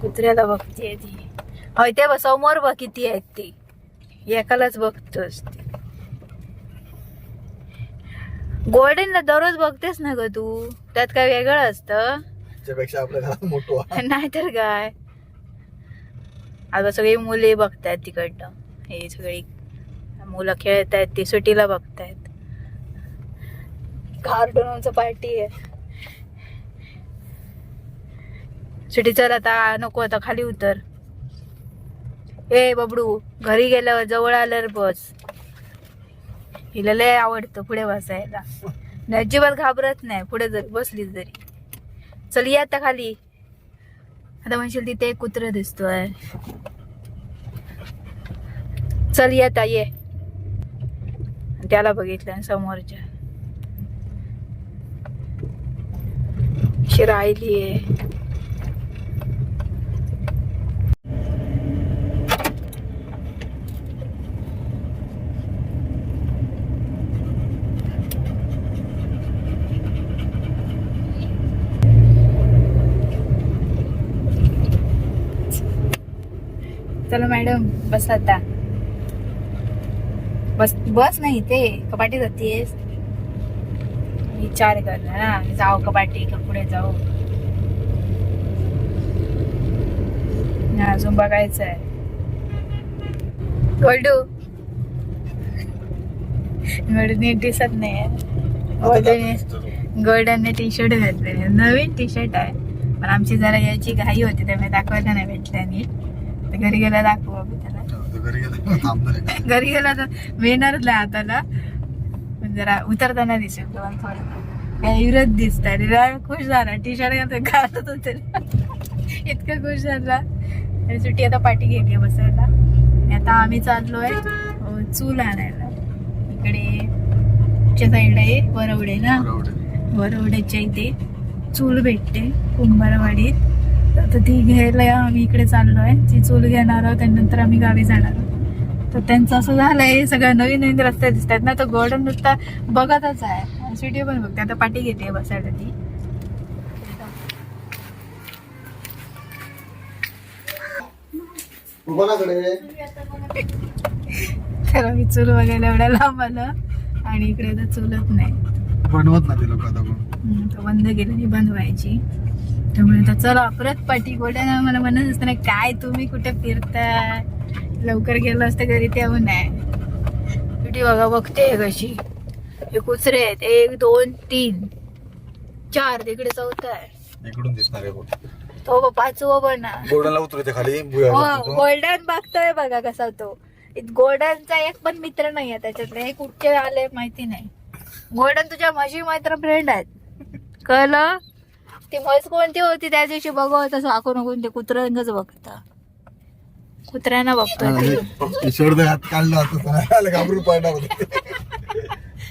कुत्र्याला बघतीये ती. होय ते समोर बघ किती आहेत ती. एकालाच बघतोस ती. गोल्डनला दररोज बघतेस ना ग तू? त्यात काय वेगळं असतं? त्याच्यापेक्षा आपल्या घरात मोठं आहे. नाहीतर काय? आता सगळी मुले बघतायत तिकडनं. हे सगळी मुलं खेळतायत ती सुटीला बघतायत. कार्टूनचं पार्टी आहे. सिटी चल आता नको आता खाली उतर. ए बबडू घरी गेल्यावर जवळ आल्यावर बस. हिला लय आवडतं पुढे बसायला. अजिबात घाबरत नाही पुढे जरी बसली जरी. चल ये आता खाली. आता म्हणशील तिथे एक कुत्र दिसतोय. चल ये आता ये. त्याला बघितलं समोरच्या. अशी राहिलीये. चला मॅडम बस आता. बस बस नाही ते कपाटी जातीयस. विचार कर ना जाऊ कपाटी का पुढे जाऊ? अजून बघायचं आहे. गोल्डू गोल्डू नीट दिसत नाही गोल्डन गोल्डनने टी शर्ट घातले नवीन टी शर्ट आहे. पण आमची जरा याची घाई होती त्यामुळे दाखवायला नाही भेटल्या नीट. घरी गेला दाखवू आम्ही त्याला. घरी गेला तर मिळणारच नाही हाताला. पण जरा उतरताना दिसेल दोन थोडं. रिरा खुश झाला. टी शर्ट घालतो होते इतका खुश झाला. आणि सुट्टी आता पाठी घेतली बसायला. आता आम्ही चाललोय चूल आणायला. इकडे साईडला आहे वरवडे ना. वरवड्याच्या इथे चूल भेटते कुंभारवाडीत. तर ती घ्यायला आम्ही इकडे चाललोय ती चूल घेणार आहोत आणि नंतर आम्ही गावी जाणार आहोत. तर त्यांचं असं झालंय सगळं नवीन नवीन रस्ते दिसतात ना. तर गोल्डन नुसता बघतच आहे. सिटी पण बघते. आता पाठी घेते बसायला ती. तर आम्ही चूल बघायला एवढ्या लांब आलं आणि इकडे आता चूलच नाही. बनवत ना ते लोक आता तर बंद केली बनवायची. त्यामुळे आता चला परत पाठी गोड्या मला म्हणत असतं ना काय तुम्ही कुठे फिरताय? लवकर गेलो असतं घरी तेव्हा नाही कुठे बघा बघते कशी. हे कुचरे आहेत. एक दोन तीन. चार. तिकडे चौथा आहे. इकडून दिसणार आहे तो पाचवा पण ना गोल्डनला उतरू ते खाली हो. गोल्डन बघतोय बघा कसा तो. गोल्डनचा एक पण मित्र नाहीये त्याच्यातले. हे कुठचे आले माहिती नाही. गोल्डन तुझ्या म्हशी मात्र फ्रेंड आहेत. कळलं? ती म्हैस कोणती होती त्या दिवशी बघत असं आखून आखून ते कुत्र्यांच बघता. कुत्र्यांना तो. ते शर्ट हात काढला होता घाबरून पडणार होते.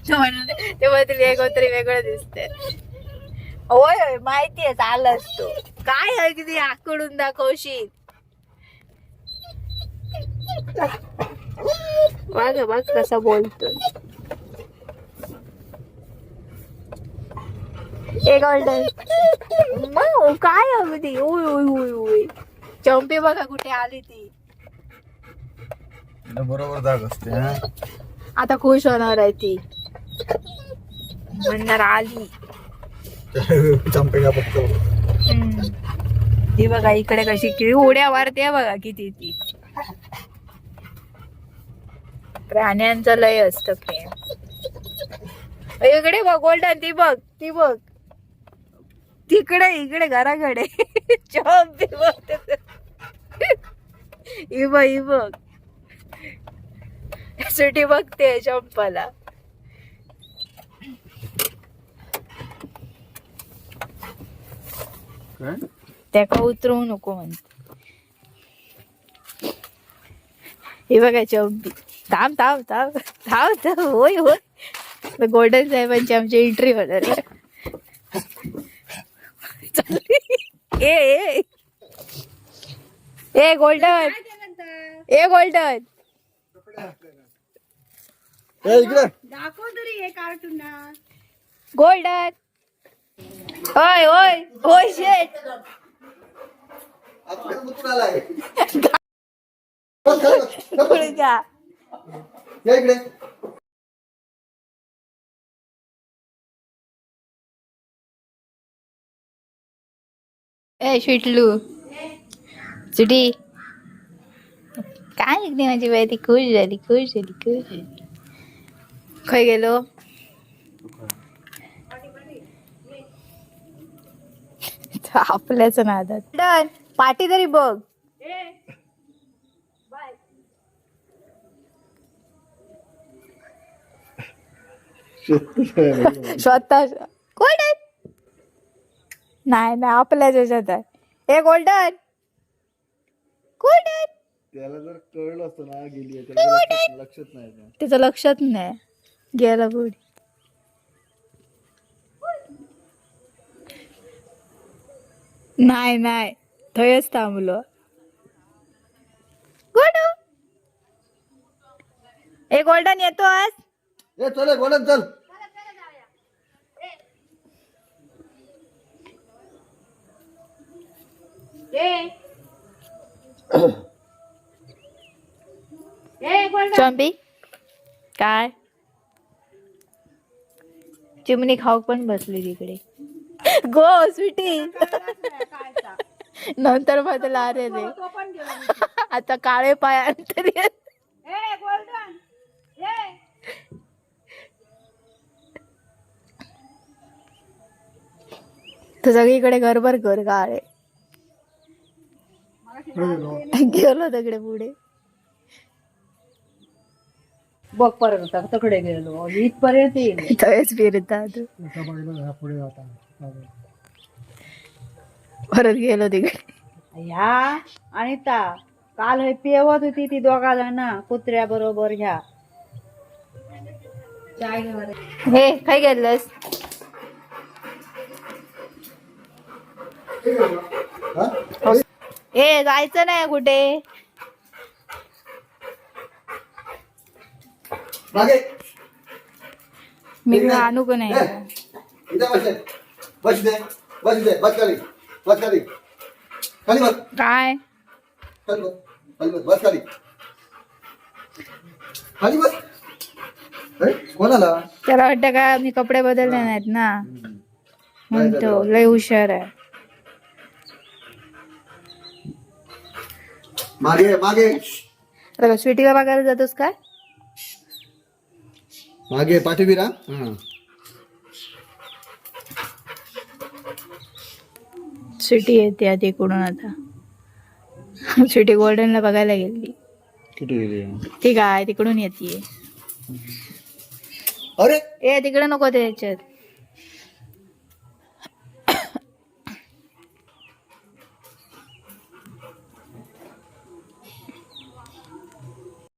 तो म्हणाले कोणतरी वेगळं दिसते होय होय माहिती आहे चालच तो. काय आहे किती आकडून दाखवशील बघ बघ कसा बोलतो ए गोल्डन मग काय अगदी? उय उय उय उय चंपी बघा कुठे आली ती. बरोबर जाग असते हा. आता खुश होणार आहे ती. म्हणणार आली. चंपेगा बघतो हम्म. ती बघा इकडे कशी किती उड्या मारते बघा किती ती. प्राण्यांचं लय असत प्रेम. इकडे बघ गोल्डन ती बघ ती बघ. तिकडे इकडे घराकडे. बघ ही बघ ही बघ. सुटी बघते चंपाला. काय? त्याका उतरवू नको म्हणते. हे बघा चंपी. थांब थांब थांब. थांब थांब. होय होय. गोल्डन साहेबांची आमची एंट्री होणार आहे. चालली. ए ए ए. गोल्डन. ए गोल्डन. ए, इकडे. गोल्डन. ओय ओय ओय शेट इकडे. ए शिटलू. सुटी. काय ऐकते माझी बाई? ती खुश झाली खुश झाली खुश झाली. खय गेलो. आपल्याच नादात डन. पाठी तरी बघ. स्वतः कोण आहे? नाही नाही आपल्याच ह्याच्यात आहे. A golden! आहे त्याला जर कळलं असतं ना गेली आहे, त्याला लक्षात- लक्षात नाही येत. त्याचं लक्षात नाही. गेला पुढे. नाही नाही. थयच थांबलो. गोडू ए गोल्डन येतो आज ए चल गोडन चल. काय? चिमणी खाऊ पण बसली तिकडे. गो स्वीटी. नंतर बदला रे रे. आता काळे पाय तरी तू सगळीकडे गरबर कर काळे गेलो तिकडे पुढे. बघ परत तकडे गेलो. इथपर्यंत येईल तवेच फिरतात परत गेलो तिकडे. ह्या आणि ता काल हे पेवत होती ती दोघा जण कुत्र्या बरोबर ह्या हे काय गेलस हा? ए जायचं नाही कुठे? मी आणू का नाही? ए, इथे बस रे. बस इथे. बस इथे. बस खाली. बस खाली. खाली बस. काय? त्याला वाटतं का मी कपडे बदलले नाहीत ना? म्हणतो लय हुशार आहे. मागे मागे. आता स्वीटीला बघायला जातोस काय? मागे पाठीवीरा हा स्वीटी येते आता इकडून आता. स्वीटी गोल्डनला बघायला गेली. कुठे गेली? ती काय तिकडून येते. अरे! ए तिकडे नको ते ह्याच्यात